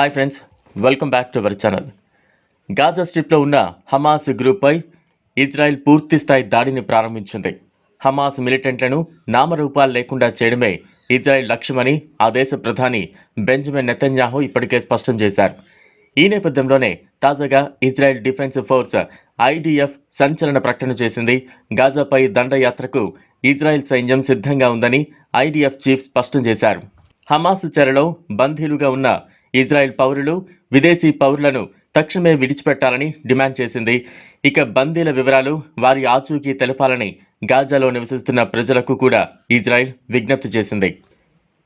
Hi friends welcome back to our channel Gaza స్ట్రిప్లో ఉన్న Hamas గ్రూప్పై Israel పూర్తి స్థాయి దాడిని ప్రారంభించింది. హమాస్ మిలిటెంట్లను నామరూపాలు లేకుండా చేయడమే ఇజ్రాయెల్ లక్ష్యమని ఆ దేశ ప్రధాని బెంజమిన్ నెతన్యాహు ఇప్పటికే స్పష్టం చేశారు. ఈ నేపథ్యంలోనే తాజాగా ఇజ్రాయెల్ డిఫెన్స్ ఫోర్స్ ఐడిఎఫ్ సంచలన ప్రకటన చేసింది. గాజాపై దండయాత్రకు ఇజ్రాయెల్ సైన్యం సిద్ధంగా ఉందని ఐడిఎఫ్ చీఫ్ స్పష్టం చేశారు. హమాస్ చెరలో బందీలుగా ఉన్న ఇజ్రాయెల్ పౌరులు విదేశీ పౌరులను తక్షణమే విడిచిపెట్టాలని డిమాండ్ చేసింది. ఇక బందీల వివరాలు వారి ఆచూకీ తెలపాలని గాజాలో నివసిస్తున్న ప్రజలకు కూడా ఇజ్రాయెల్ విజ్ఞప్తి చేసింది.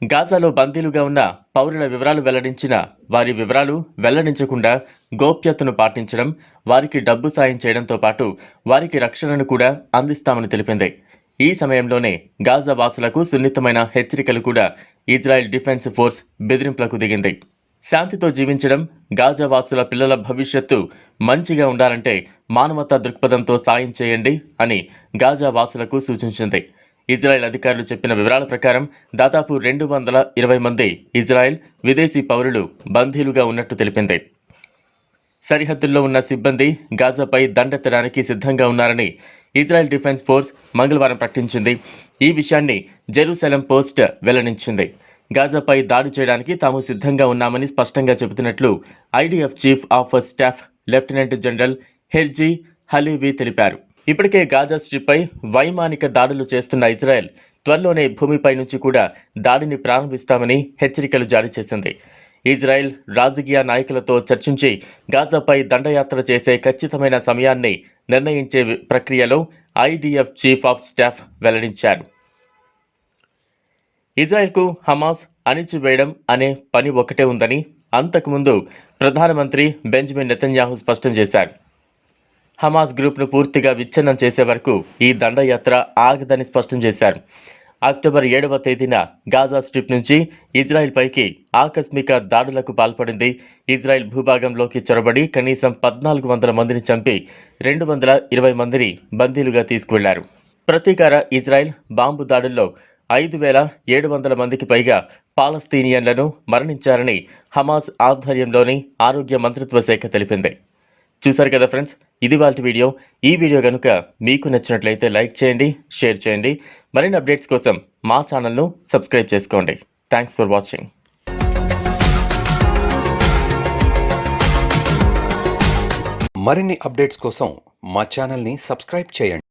గాజాలో బందీలుగా ఉన్న పౌరుల వివరాలు వెల్లడించిన వారి వివరాలు వెల్లడించకుండా గోప్యతను పాటించడం వారికి డబ్బు సాయం చేయడంతో పాటు వారికి రక్షణను కూడా అందిస్తామని తెలిపింది. ఈ సమయంలోనే గాజా వాసులకు సున్నితమైన హెచ్చరికలు కూడా ఇజ్రాయెల్ డిఫెన్స్ ఫోర్స్ బెదిరింపులకు దిగింది. శాంతితో జీవించడం గాజా వాసుల పిల్లల భవిష్యత్తు మంచిగా ఉండాలంటే మానవతా దృక్పథంతో సాయం చేయండి అని గాజా వాసులకు సూచించింది. ఇజ్రాయెల్ అధికారులు చెప్పిన వివరాల ప్రకారం దాదాపు రెండు వందల ఇరవై మంది ఇజ్రాయెల్ విదేశీ పౌరులు బందీలుగా ఉన్నట్టు తెలిపింది. సరిహద్దుల్లో ఉన్న సిబ్బంది గాజాపై దండెత్తడానికి సిద్ధంగా ఉన్నారని ఇజ్రాయెల్ డిఫెన్స్ ఫోర్స్ మంగళవారం ప్రకటించింది. ఈ విషయాన్ని జెరూసలం పోస్ట్ వెల్లడించింది. గాజాపై దాడి చేయడానికి తాము సిద్ధంగా ఉన్నామని స్పష్టంగా చెబుతున్నట్లు IDF chief of staff lieutenant general Herzi Halevi తెలిపారు. ఇప్పటికే గాజా స్ట్రిప్పై వైమానిక దాడులు చేస్తున్న ఇజ్రాయెల్ త్వరలోనే భూమిపై నుంచి కూడా దాడిని ప్రారంభిస్తామని హెచ్చరికలు జారీ చేసింది. ఇజ్రాయెల్ రాజకీయ నాయకులతో చర్చించి గాజాపై దండయాత్ర చేసే ఖచ్చితమైన సమయాన్ని నిర్ణయించే ప్రక్రియలో ఐడిఎఫ్ చీఫ్ ఆఫ్ స్టాఫ్ వెల్లడించారు. ఇజ్రాయెల్కు హమాస్ అణిచివేయడం అనే పని ఒకటే ఉందని అంతకుముందు ప్రధానమంత్రి బెంజమిన్ నెతన్యాహు స్పష్టం చేశారు. హమాస్ గ్రూప్ను పూర్తిగా విచ్ఛిన్నం చేసే వరకు ఈ దండయాత్ర ఆగదని స్పష్టం చేశారు. అక్టోబర్ ఏడవ తేదీన గాజా స్ట్రిప్ నుంచి ఇజ్రాయెల్ పైకి ఆకస్మిక దాడులకు పాల్పడింది. ఇజ్రాయెల్ భూభాగంలోకి చొరబడి కనీసం పద్నాలుగు వందల మందిని చంపి రెండు వందల ఇరవై మందిని బందీలుగా తీసుకువెళ్ళారు. ప్రతీకార ఇజ్రాయెల్ బాంబు దాడుల్లో ఐదు వేల ఏడు వందల మందికి పైగా పాలస్తీనియన్లను మరణించారని హమాస్ ఆధ్వర్యంలోని ఆరోగ్య మంత్రిత్వ శాఖ తెలిపింది. చూశారు కదా ఫ్రెండ్స్ ఇది వాళ్ళ వీడియో. ఈ వీడియో కనుక మీకు నచ్చినట్లయితే లైక్ చేయండి షేర్ చేయండి. మరిన్ని అప్డేట్స్ కోసం మా ఛానల్ను సబ్స్క్రైబ్ చేసుకోండి. థ్యాంక్స్ ఫర్ వాచింగ్ మరిన్ని అప్డేట్స్ కోసం మా ఛానల్ని సబ్స్క్రైబ్ చేయండి.